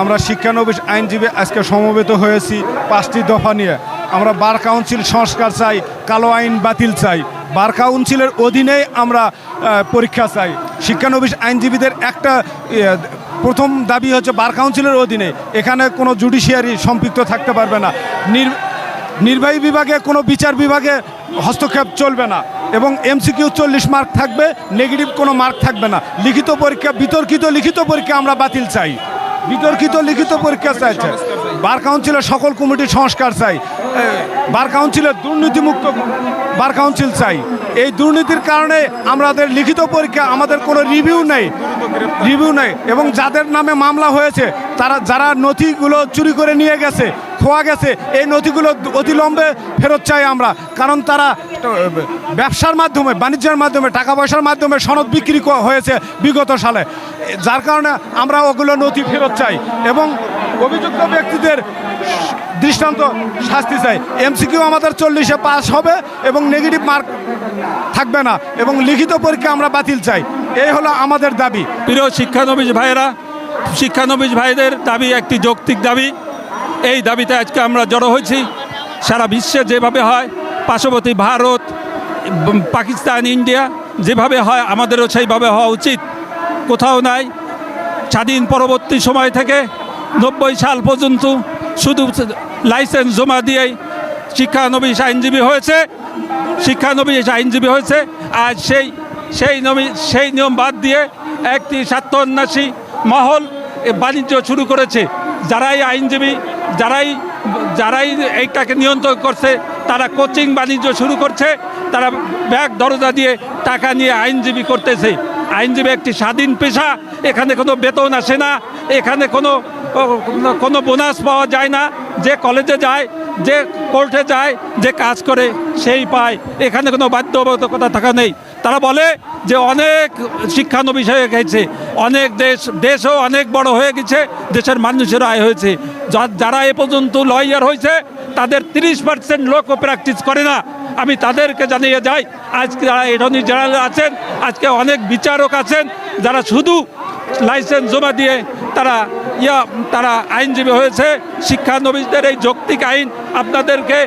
আমরা শিক্ষানবিশ আইনজীবী আজকে সমবেত হয়েছি পাঁচটি দফা নিয়ে। আমরা বার কাউন্সিল সংস্কার চাই, কালো আইন বাতিল চাই। বার কাউন্সিলের অধীনেই আমরা পরীক্ষা চাই। শিক্ষানবিশ আইনজীবীদের একটা প্রথম দাবি হচ্ছে বার কাউন্সিলের অধীনে। এখানে কোনো জুডিশিয়ারি সম্পৃক্ত থাকতে পারবে না। নির, নির্বাহী বিভাগে, কোনো বিচার বিভাগে হস্তক্ষেপ চলবে না। এবং এমসিকিউ চল্লিশ মার্ক থাকবে, নেগেটিভ কোনো মার্ক থাকবে না। লিখিত পরীক্ষা, বিতর্কিত লিখিত পরীক্ষা আমরা বাতিল চাই। বিতর্কিত লিখিত পরীক্ষা চাইছে। বার কাউন্সিলের সকল কমিটির সংস্কার চাই। বার কাউন্সিলের দুর্নীতিমুক্ত বার কাউন্সিল চাই। এই দুর্নীতির কারণে আমাদের লিখিত পরীক্ষা, আমাদের কোনো রিভিউ নেই। রিভিউ নেই। এবং যাদের নামে মামলা হয়েছে, তারা, যারা নথিগুলো চুরি করে নিয়ে গেছে, খোয়া গেছে, এই নথিগুলো অতিলম্বে ফেরত চাই আমরা। কারণ তারা ব্যবসার মাধ্যমে, বাণিজ্যের মাধ্যমে, টাকা পয়সার মাধ্যমে সনদ বিক্রি হয়েছে বিগত সালে। যার কারণে আমরা ওগুলো নথি ফেরত চাই এবং অভিযুক্ত ব্যক্তিদের দৃষ্টান্ত শাস্তি চাই। এমসিকিউ আমাদের চল্লিশে পাস হবে এবং নেগেটিভ মার্ক থাকবে না এবং লিখিত পরীক্ষা আমরা বাতিল চাই। এই হলো আমাদের দাবি। প্রিয় শিক্ষানবিশ ভাইয়েরা, শিক্ষানবিশ ভাইদের দাবি একটি যৌক্তিক দাবি। এই দাবিতে আজকে আমরা জড়ো হয়েছি। সারা বিশ্বে যেভাবে হয় পার্শ্ববর্তী ভারত পাকিস্তান, ইন্ডিয়া, যেভাবে হয়, আমাদেরও সেইভাবে হওয়া উচিত। কোথাও নাই। স্বাধীন পরবর্তী সময় থেকে নব্বই সাল পর্যন্ত শুধু লাইসেন্স জমা দিয়েই শিক্ষানবিশ আইনজীবী হয়েছে, শিক্ষানবিশ আইনজীবী হয়েছে। আর সেই সেই নবী সেই নিয়ম বাদ দিয়ে একটি স্বার্থন্যাসী মহল বাণিজ্য শুরু করেছে। যারাই আইনজীবী, যারাই যারাই এইটাকে নিয়ন্ত্রণ করছে, তারা কোচিং বাণিজ্য শুরু করছে, তারা ব্যাগ দরজা দিয়ে টাকা নিয়ে আইনজীবী করতেছে। আইনজীবী একটি স্বাধীন পেশা, এখানে কোনো বেতন আসে না, এখানে কোনো কোনো বোনাস পাওয়া যায় না, যে কলেজে যায়, যে কোর্টে যায়, যে কাজ করে, সেই পায়। এখানে কোনো বাধ্যবাধকতা থাকা নেই। তারা বলে যে অনেক শিক্ষানবিশ হয়ে গেছে, অনেক দেশ, দেশও অনেক বড় হয়ে গেছে, দেশের মানুষের আয় হয়েছে। যারা এ পর্যন্ত লয়ার হয়েছে, তাদের তিরিশ পার্সেন্ট লোকও প্র্যাকটিস করে না। আমি তাদেরকে জানিয়ে যাই, আজকে যারা এটর্নি জেনারেল আছেন, আজকে অনেক বিচারক আছেন, যারা শুধু লাইসেন্স জমা দিয়ে তারা ইয়া, তারা আইনজীবী হয়েছে শিক্ষানবিশদের এই যৌক্তিক আইন আপনাদেরকে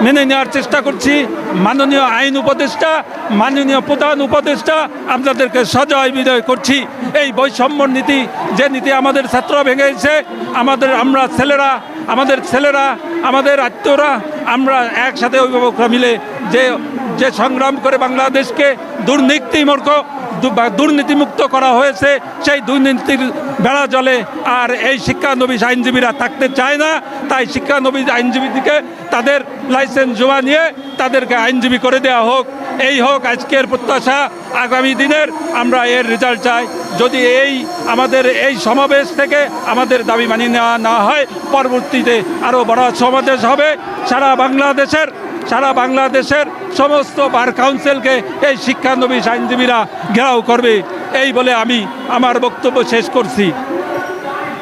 মেনে নেওয়ার চেষ্টা করছি। মাননীয় আইন উপদেষ্টা, মাননীয় প্রধান উপদেষ্টা, আপনাদেরকে সজয় বিজয় করছি। এই বৈষম্য নীতি, যে নীতি আমাদের ছাত্র ভেঙেছে, আমাদের আমরা ছেলেরা, আমাদের ছেলেরা, আমাদের আত্মীয়রা, আমরা একসাথে অভিভাবকরা মিলে যে যে সংগ্রাম করে বাংলাদেশকে দুর্নীতি মূর্খ দু- বা দুর্নীতিমুক্ত করা হয়েছে, সেই দুর্নীতির বেড়া জলে আর এই শিক্ষানবিশ আইনজীবীরা থাকতে চায় না। তাই শিক্ষানবিশ আইনজীবীদিকে তাদের লাইসেন্স জমা নিয়ে তাদেরকে আইনজীবী করে দেওয়া হোক। এই হোক আজকের প্রত্যাশা, আগামী দিনের আমরা এর রেজাল্ট চাই। যদি এই আমাদের এই সমাবেশ থেকে আমাদের দাবি মানিয়ে নেওয়া না হয়, পরবর্তীতে আরও বড় সমাবেশ হবে। সারা বাংলাদেশের সারা বাংলাদেশের সমস্ত বার কাউন্সিলকে এই শিক্ষানবিশ আইনজীবীরা ঘেরাও করবে। এই বলে আমি আমার বক্তব্য শেষ করছি।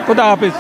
খোদা হাফিজ।